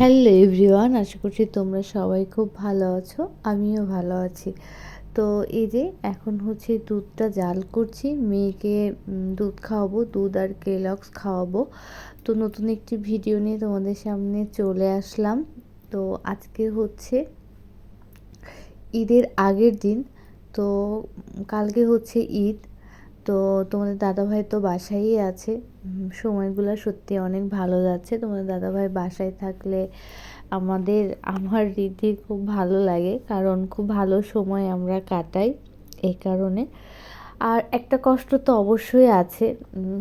Hello everyone আশা করছি তোমরা সবাই খুব ভালো আছো, আমিও ভালো আছি। তো এই যে এখন হচ্ছে দুধটা জাল করছি, মেয়েকে দুধ খাওয়াবো, দুধ আর কেলক্স খাওয়াবো। তো নতুন একটি ভিডিও নিয়ে তোমাদের সামনে চলে আসলাম। তো আজকে হচ্ছে ঈদের আগের দিন, তো কালকে হচ্ছে ঈদ। তো তোমাদের দাদাভাই তো বাসায়ই আছে। সময়গুলো সত্যি অনেক ভালো যাচ্ছে। তোমাদের দাদাভাই বাসায় থাকলে আমাদের, আমার রীতি খুব ভালো লাগে, কারণ খুব ভালো সময় আমরা কাটাই এই কারণে। আর একটা কষ্ট তো অবশ্যই আছে।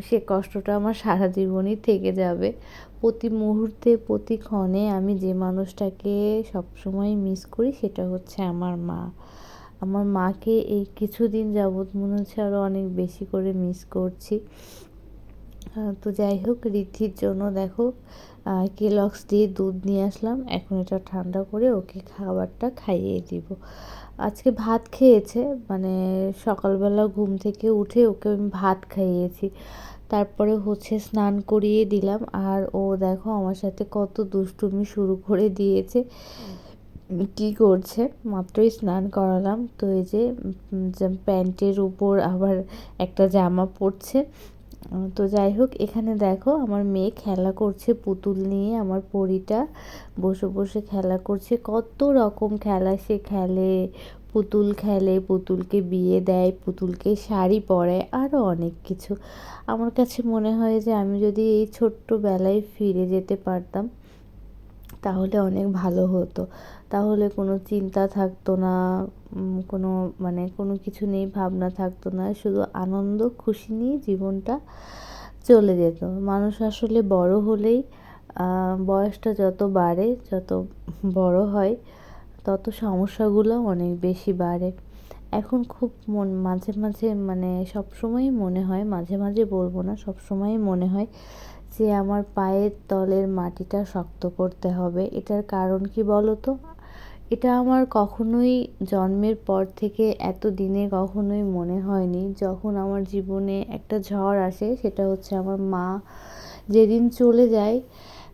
সে কষ্টটা আমার সারা জীবনই থেকে যাবে। প্রতি মুহূর্তে, প্রতি ক্ষণে আমি যে মানুষটাকে সবসময় মিস করি সেটা হচ্ছে আমার মা। আমার মাকে এই কিছুদিন যাবৎ মনে হচ্ছে আরও অনেক বেশি করে মিস করছি। তো যাই হোক, রিদ্ধির জন্য দেখো কেলক্স দিয়ে দুধ নিয়ে আসলাম। এখন এটা ঠান্ডা করে ওকে খাবারটা খাইয়ে দিব। আজকে ভাত খেয়েছে মানে সকালবেলা ঘুম থেকে উঠে ওকে আমি ভাত খাইয়েছি। তারপরে হচ্ছে স্নান করিয়ে দিলাম। আর ও দেখো আমার সাথে কত দুষ্টুমি শুরু করে দিয়েছে। কি করছে? মাত্রই স্নান করালাম। তো এই যে প্যান্টের উপর আবার একটা জামা পরছে। তো যাই হোক, এখানে দেখো, আমার মেয়ে খেলা করছে পুতুল নিয়ে, আমার পরিটা বসে বসে খেলা করছে। কত রকম খেলা সে খেলে। পুতুল খেলে, পুতুলকে বিয়ে দেয়, পুতুলকে শাড়ি পরায় আরও অনেক কিছু। আমার কাছে মনে হয় যে, আমি যদি এই ছোট্টবেলায় ফিরে যেতে পারতাম তাহলে অনেক ভালো হতো। তাহলে কোনো চিন্তা থাকতো না কোনো মানে কোনো কিছু নেই ভাবনা থাকতো না, শুধু আনন্দ, খুশি নিয়ে জীবনটা চলে যেত। মানুষ আসলে বড় হলেই বয়সটা যত বাড়ে, যত বড় হয়, তত সমস্যাগুলো অনেক বেশি বাড়ে। এখন খুব মন, মাঝে মাঝে মানে সবসময়ই মনে হয়, মাঝে মাঝে বলব না, সবসময়ই মনে হয় যে আমার পায়ের তলের মাটিটা শক্ত করতে হবে। এটার কারণ কি বলো তো এটা আমার কখনোই জন্মের পর থেকে এত দিনে কখনোই মনে হয়নি। যখন আমার জীবনে একটা ঝড় আসে, সেটা হচ্ছে আমার মা যেদিন চলে যায়,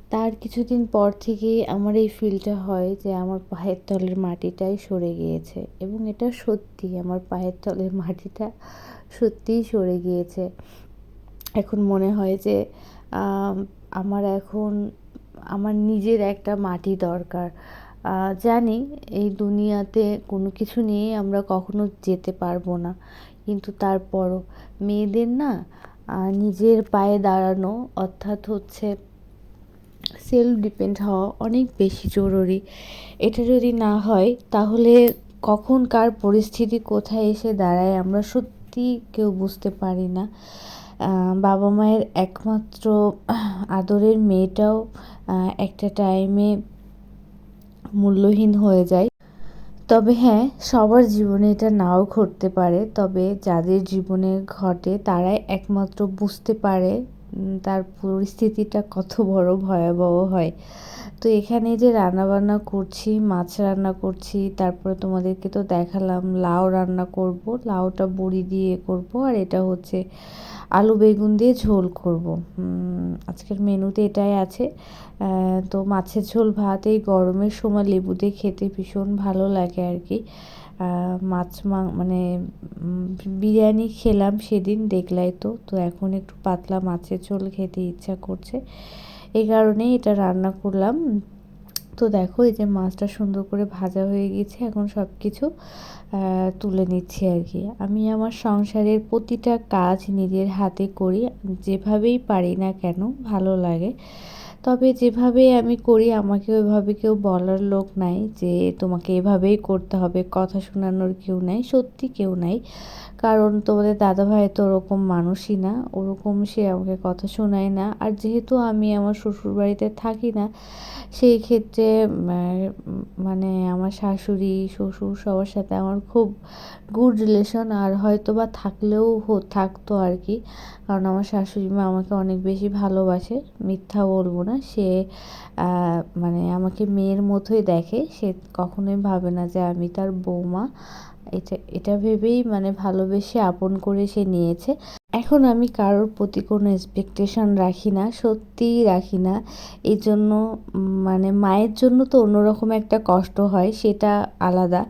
তার কিছুদিন পর থেকেই আমার এই ফিলটা হয় যে আমার পায়ের তলের মাটিটাই সরে গিয়েছে। এবং এটা সত্যি, আমার পায়ের তলের মাটিটা সত্যিই সরে গিয়েছে। এখন মনে হয় যে আমার এখন, আমার নিজের একটা মাটি দরকার। জানি এই দুনিয়াতে কোনো কিছু নিয়ে আমরা কখনো যেতে পারব না। কিন্তু তারপরও মেয়েদের না নিজের পায়ে দাঁড়ানো অর্থাৎ হচ্ছে সেলফ ডিপেন্ড হওয়া অনেক বেশি জরুরি। এটা যদি না হয়, তাহলে কখন কার পরিস্থিতি কোথায় এসে দাঁড়ায় আমরা সত্যি কেউ বুঝতে পারি না। বাবা মায়ের একমাত্র আদরের মেয়েটাও একটা টাইমে মূল্যহীন হয়ে যায়। তবে হ্যাঁ সবার জীবনে এটা নাও ঘটতে পারে। তবে যাদের জীবনে ঘটে, তারাই একমাত্র বুঝতে পারে তার পরিস্থিতিটা কত বড় ভয়াবহ হয়। তো এখানে যে রান্না বান্না করছি, মাছ রান্না করছি, তারপরে তোমাদেরকে তো দেখালাম, লাউ রান্না করব, লাউটা বড়ি দিয়ে করব, আর এটা হচ্ছে আলু বেগুন দিয়ে ঝোল করব। আজকের মেনুতে এটাই আছে। তো মাছের ঝোল, ভাত, এই গরমের সময় লেবু দিয়ে খেতে ভীষণ ভালো লাগে আর কি। মাছ মানে বিরিয়ানি খেলাম সেদিন, দেখলাই তো। তো এখন একটু পাতলা মাছের ঝোল খেতে ইচ্ছা করছে। এই কারণেই এটা রান্না করলাম। তো দেখো, এই যে মাছটা সুন্দর করে ভাজা হয়ে গেছে। এখন সব কিছু তুলে নিচ্ছি আর কি। আমি আমার সংসারের প্রতিটা কাজ নিজের হাতে করি, যেভাবেই পারি না কেন ভালো লাগে। তবে যেভাবে আমি করি, আমাকে ওইভাবে কেউ বলার লোক নাই যে তোমাকে এভাবেই করতে হবে, কথা শোনানোর কেউ নাই, সত্যি কেউ নাই। কারণ তোমাদের দাদাভাই তো ওরকম মানুষই না, ওরকম সে আমাকে কথা শোনায় না। আর যেহেতু আমি আমার শ্বশুরবাড়িতে থাকি না, সেই ক্ষেত্রে মানে আমার শাশুড়ি, শ্বশুর সবার সাথে আমার খুব গুড রিলেশন আর হয়তো বা থাকলেও থাকতো আর কি। কারণ আমার শাশুড়ি মা আমাকে অনেক বেশি ভালোবাসে, মিথ্যা বলব না। সে মানে আমাকে মেয়ের মতোই দেখে, সে কখনোই ভাবে না যে আমি তার বৌমা। এটা এটা ভেবেই মানে ভালোবেসে আপন করে সে নিয়েছে। এখন আমি কারোর প্রতি কোনো এক্সপেকটেশন রাখি না, সত্যিই রাখি না। এই জন্য মানে মায়ের জন্য তো অন্যরকম একটা কষ্ট হয়, সেটা আলাদা।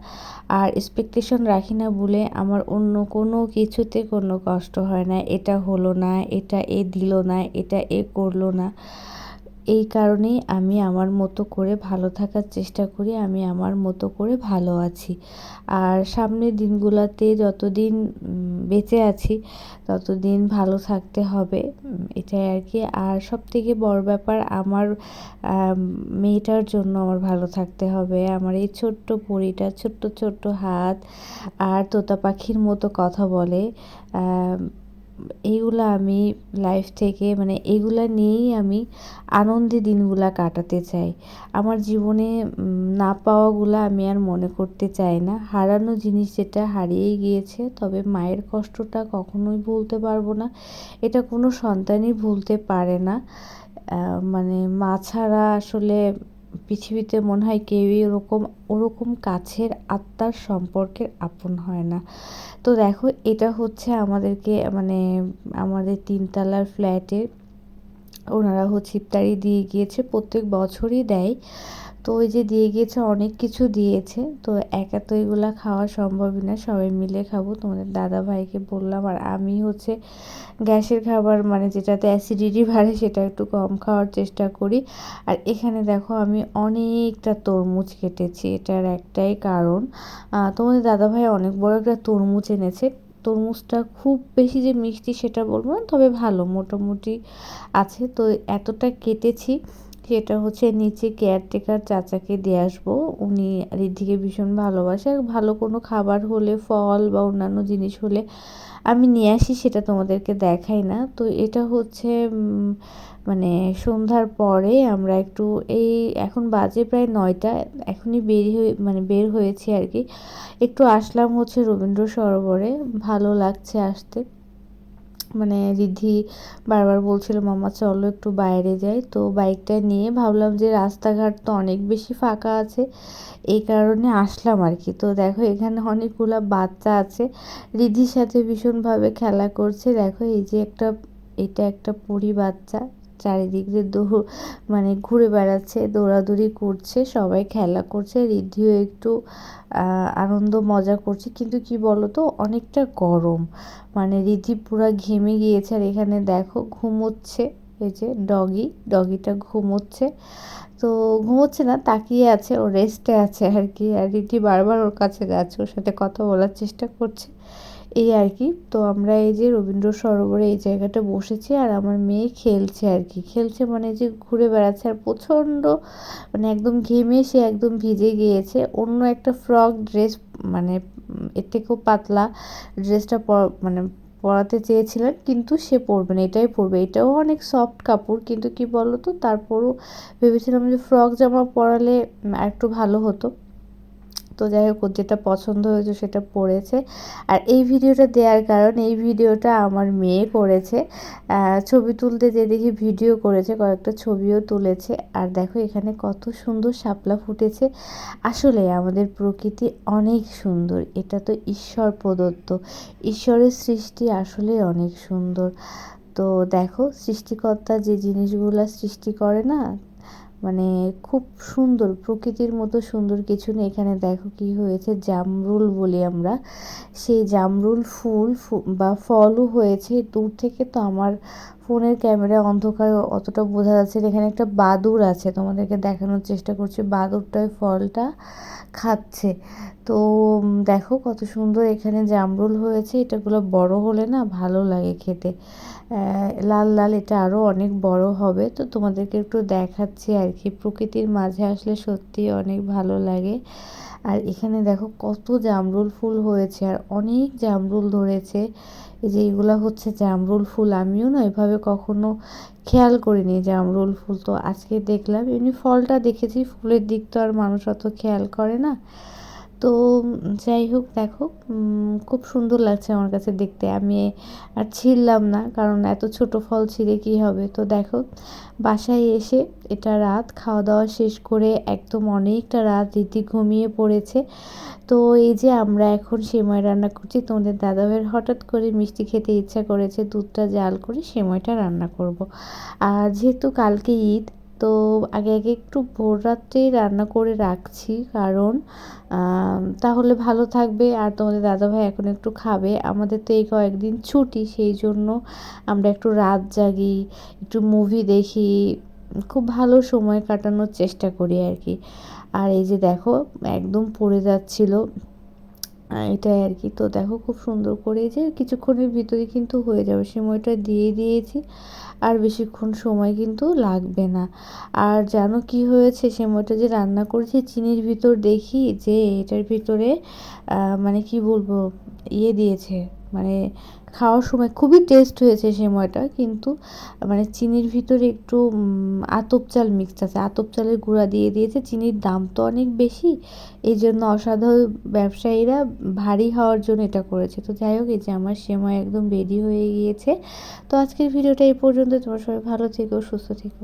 আর এক্সপেকটেশন রাখি না বলে আমার অন্য কোনো কিছুতে কোনো কষ্ট হয় না, এটা হলো না, এটা এ দিল না, এটা এ করল না। এই কারণেই আমি আমার মতো করে ভালো থাকার চেষ্টা করি, আমি আমার মতো করে ভালো আছি। আর সামনের দিনগুলোতে যতদিন বেঁচে আছি, ততদিন ভালো থাকতে হবে এটাই আর কি। আর সব থেকে বড় ব্যাপার, আমার মেয়েটার জন্য আমার ভালো থাকতে হবে। আমার এই ছোট্ট পরিটা, ছোট্ট ছোট্ট হাত আর তোতা পাখির মতো কথা বলে এইগুলো আমি লাইফ থেকে মানে এগুলা নিয়েই আমি আনন্দে দিনগুলা কাটাতে চাই। আমার জীবনে না পাওয়াগুলো আমি আর মনে করতে চাই না। হারানো জিনিস যেটা হারিয়েই গিয়েছে, তবে মায়ের কষ্টটা কখনোই ভুলতে পারব না। এটা কোনো সন্তানই ভুলতে পারে না। মানে মা ছাড়া আসলে পৃথিবীতে মনে হয় কেউই ওরকম ওরকম কাছের আত্মার সম্পর্কের আপন হয় না। তো দেখো, এটা হচ্ছে আমাদেরকে মানে আমাদের তিনতলার ফ্ল্যাটে ওনারা হচ্ছে ইফতারি দিয়ে গিয়েছে। প্রত্যেক বছরই দেয়। তো ওই যে দিয়ে গিয়েছে, অনেক কিছু দিয়েছে। তো একা তো এগুলো খাওয়া সম্ভবই না, সবাই মিলে খাব। তোমাদের দাদা ভাইকে বললাম, আর আমি হচ্ছে গ্যাসের খাবার মানে যেটাতে অ্যাসিডিটি বাড়ে সেটা একটু কম খাওয়ার চেষ্টা করি। আর এখানে দেখো, আমি অনেকটা তরমুজ কেটেছি, এটার একটাই কারণ। তোমাদের দাদা ভাই অনেক বড় একটা তরমুজ এনেছে। তরমুজটা খুব বেশি যে মিষ্টি সেটা বলব না, তবে ভালো, মোটামুটি আছে। তো এতটা কেটেছি সেটা হচ্ছে নিচে কেয়ারটেকার চাচাকে দিয়ে আসব। উনি রিদ্ধিকে ভীষণ ভালোবাসে। আর ভালো কোনো খাবার হলে, ফল বা অন্যান্য জিনিস হলে আমি নিয়ে আসি, সেটা তোমাদেরকে দেখাই না। তো এটা হচ্ছে মানে সন্ধ্যার পরে আমরা একটু এই এখন বাজে প্রায় নয়টা, এখনই বেরিয়ে হয়ে মানে বের হয়েছি আর কি। একটু আসলাম হচ্ছে রবীন্দ্র সরোবরে। ভালো লাগছে আসতে। মানে রিদ্ধি বারবার বলছিল, মামা, চলো একটু বাইরে যাই। তো বাইকটা নিয়ে ভাবলাম যে রাস্তাঘাট তো অনেক বেশি ফাঁকা আছে, এই কারণে আসলাম আর কি। তো দেখো, এখানে অনেকগুলো বাচ্চা আছে রিধির সাথে ভীষণভাবে খেলা করছে। দেখো, এই যে একটা, এটা একটা পরি বাচ্চা। চারিদিক দিয়ে দৌড় মানে ঘুরে বেড়াচ্ছে, দৌড়াদৌড়ি করছে, সবাই খেলা করছে, রিদ্ধিও একটু আনন্দ, মজা করছে। কিন্তু কি বলতো, অনেকটা গরম। মানে রিদ্ধি পুরো ঘেমে গিয়েছে আর এখানে দেখো ঘুমোচ্ছে, এই যে ডগি, ডগিটা ঘুমোচ্ছে। তো ঘুমোচ্ছে না, তাকিয়ে আছে, ও রেস্টে আছে আর কি। আর রিদ্ধি বারবার ওর কাছে যাচ্ছে, ওর সাথে কথা বলার চেষ্টা করছে। এই আর কি। তো আমরা এই যে রবীন্দ্র সরোবরে এই জায়গাটা বসেছি আর আমার মেয়ে খেলছে আর কি। খেলছে মানে যে ঘুরে বেড়াচ্ছে আর প্রচণ্ড মানে একদম ঘেমে সে একদম ভিজে গিয়েছে। অন্য একটা ফ্রক ড্রেস মানে এর থেকেও পাতলা ড্রেসটা মানে পরাতে চেয়েছিলেন কিন্তু সে পরবে না, এটাই পরবে। এটাও অনেক সফট কাপড় কিন্তু কি বলো তো তারপরও ভেবেছিলাম যে ফ্রক জামা পরালে একটু ভালো হতো। তো যাই হোক যেটা পছন্দ হয়েছে সেটা পড়েছে। আর এই ভিডিওটা দেওয়ার কারণ, এই ভিডিওটা আমার মেয়ে করেছে। ছবি তুলতে যে দেখি ভিডিও করেছে, কয়েকটা ছবিও তুলেছে। আর দেখো, এখানে কত সুন্দর শাপলা ফুটেছে। আসলে আমাদের প্রকৃতি অনেক সুন্দর, এটা তো ঈশ্বর প্রদত্ত। ঈশ্বরের সৃষ্টি আসলে অনেক সুন্দর। তো দেখো, সৃষ্টিকর্তা যে জিনিসগুলো সৃষ্টি করে না মানে খুব সুন্দর, প্রকৃতির মতো সুন্দর কিছু নেই। এখানে দেখো কি হয়েছে, জামরুল বলি আমরা। সেই জামরুল ফুল বা ফলও হয়েছে। দূর থেকে তো আমার ফোনের ক্যামেরা অন্ধকার অতটা বোঝা যাচ্ছে এখানে একটা বাদুর আছে, তোমাদেরকে দেখানোর চেষ্টা করছি। বাদুরটাই ফলটা খাচ্ছে। তো দেখো কত সুন্দর এখানে জামরুল হয়েছে। এটাগুলো বড় হলে না ভালো লাগে খেতে। লাল লাল, এটা আরও অনেক বড় হবে। তো তোমাদেরকে একটু দেখাচ্ছি আর কি। প্রকৃতির মাঝে আসলে সত্যি অনেক ভালো লাগে। আর এখানে দেখো কত জামরুল ফুল হয়েছে আর অনেক জামরুল ধরেছে। এই যে এগুলো হচ্ছে জামরুল ফুল, আমিও না এভাবে কখনো খেয়াল করিনি জামরুল ফুল। তো আজকে দেখলাম, এমনি ফলটা দেখেছি, ফুলের দিক তো আর মানুষ অত খেয়াল করে না। তো যাই হোক, দেখো খুব সুন্দর লাগছে আমার কাছে দেখতে। আমি আর ছিললাম না, কারণ এত ছোট ফল ছিঁড়ে কী হবে? তো দেখো, বাসায় এসে এটা রাত খাওয়া দাওয়া শেষ করে একদম অনেকটা রাত রীতি ঘুমিয়ে পড়েছে। তো এই যে আমরা এখন সেমাই রান্না করছি, তোমাদের দাদাভাইয়ের হঠাৎ করে মিষ্টি খেতে ইচ্ছা করেছে, দুধটা জাল করে সেমাইটা রান্না করব। আর যেহেতু কালকে ঈদ তো আগে আগে একটু ভোর রাত্রেই রান্না করে রাখছি। কারণ তাহলে ভালো থাকবে। আর তোমাদের দাদাভাই এখন একটু খাবে। আমাদের তো এই কয়েকদিন ছুটি, সেই জন্য আমরা একটু রাত জাগি, একটু মুভি দেখি। খুব ভালো সময় কাটানোর চেষ্টা করি আর কি। আর এই যে দেখো, একদম পড়ে যাচ্ছিল। এটাই আর কি তো দেখো খুব সুন্দর করে যে কিছুক্ষণের ভিতরে কিন্তু হয়ে যাবে। সময়টা দিয়ে দিয়েছি। আর বেশিক্ষণ সময় কিন্তু লাগবে না। আর জানো কি হয়েছে? সময়টা যে রান্না করেছি, চিনির ভিতর দেখি যে এটার ভিতরে মানে কি বলব ইয়ে দিয়েছে। মানে খাওয়ার সময় খুবই টেস্ট হয়েছে সেমাইটা কিন্তু মানে চিনির ভিতরে একটু আতপ চাল মিক্স আছে। আতপ চালের গুঁড়া দিয়ে দিয়েছে, চিনির দাম তো অনেক বেশি। এই জন্য অসাধারণ ব্যবসায়ীরা ভারী হওয়ার জন্য এটা করেছে। তো যাই হোক, এই যে আমার সেমাই একদম রেডি হয়ে গিয়েছে। তো আজকের ভিডিওটা এই পর্যন্ত তোমার সবাই ভালো থেকো, সুস্থ থেকো।